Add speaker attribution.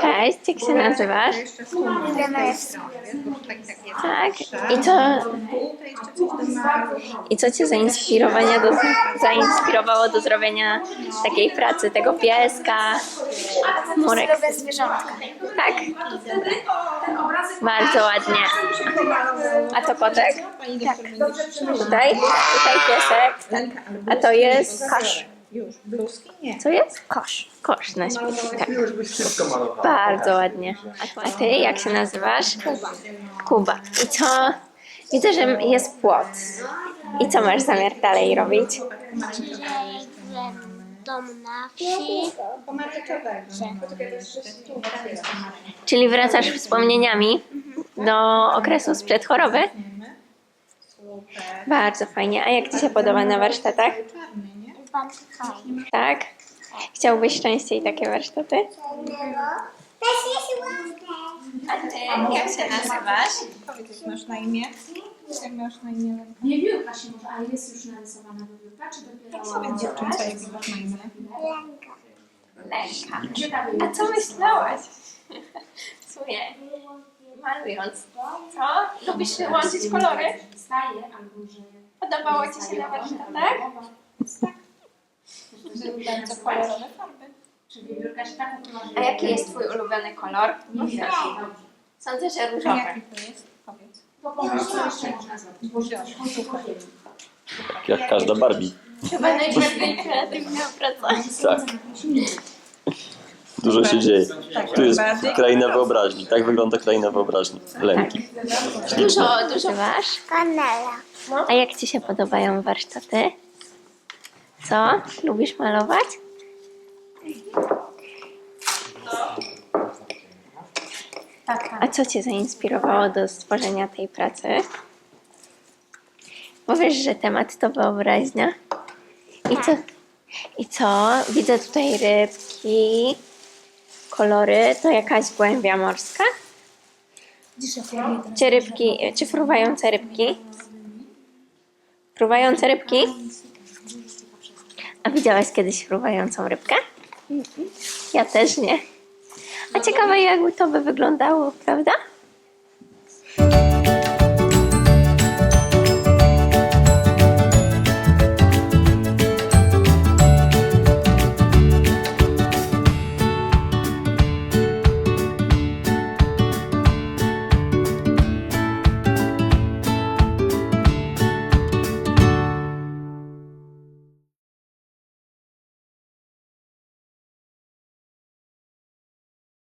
Speaker 1: Cześć, jak się nazywasz?
Speaker 2: Tak
Speaker 1: Tak. I co, i co cię zainspirowania do, zainspirowało do zrobienia takiej pracy, tego pieska, murek?
Speaker 3: Zwierzątka.
Speaker 1: Tak? Bardzo ładnie. A to kotek?
Speaker 2: Tak.
Speaker 1: Tutaj? Tutaj piesek. A to jest kosz.
Speaker 2: Już, bluzki nie.
Speaker 1: Co jest? Kosz. Kosz na śmieci. Tak. Bardzo ładnie. A ty jak się nazywasz? Kuba. Kuba. I co? Widzę, że jest płot. I co masz zamiar dalej robić?
Speaker 3: dom na wsi.
Speaker 1: Czyli wracasz wspomnieniami do okresu sprzed choroby? Bardzo fajnie. A jak Ci się podoba na warsztatach? Tak? Chciałbyś częściej takie warsztaty? A Ty jak się nazywasz?
Speaker 2: Powiedz, jak masz na imię? Jak masz na imię?
Speaker 4: Wiewiórka się może, a jest już narysowana wiewiórka, czy dopiero...
Speaker 2: Jak sobie dziewczynca, jak masz na imię?
Speaker 1: Lenka.
Speaker 4: Ta
Speaker 1: A co myślałaś? Sumie, malując, co? Lubisz łączyć kolory?
Speaker 4: Staje albo że...
Speaker 1: Podobało Ci się na warsztatach?
Speaker 2: Bardzo kolorowe farby.
Speaker 4: Tak.
Speaker 1: A jaki jest Twój ulubiony kolor?
Speaker 4: Nie jej dobrze.
Speaker 1: Sądzę, że różowy.
Speaker 2: jaki to jest? Powiedz.
Speaker 5: Jak każda Barbie.
Speaker 1: Chyba najbardziej kreatywna praca.
Speaker 5: Tak. Dużo się dzieje. Tu jest kraina wyobraźni. Tak wygląda kraina wyobraźni. Lęki.
Speaker 1: Dużo, dużo masz?
Speaker 3: Kanela.
Speaker 1: A jak Ci się podobają warsztaty? Co? Lubisz malować? A co Cię zainspirowało do stworzenia tej pracy? Bo wiesz, że temat to wyobraźnia. I co? I co? Widzę tutaj rybki, kolory. To jakaś głębia morska? Czy rybki, czy fruwające rybki? Fruwające rybki? A widziałaś kiedyś fruwającą rybkę? Ja też nie. A ciekawe jakby to by wyglądało, prawda?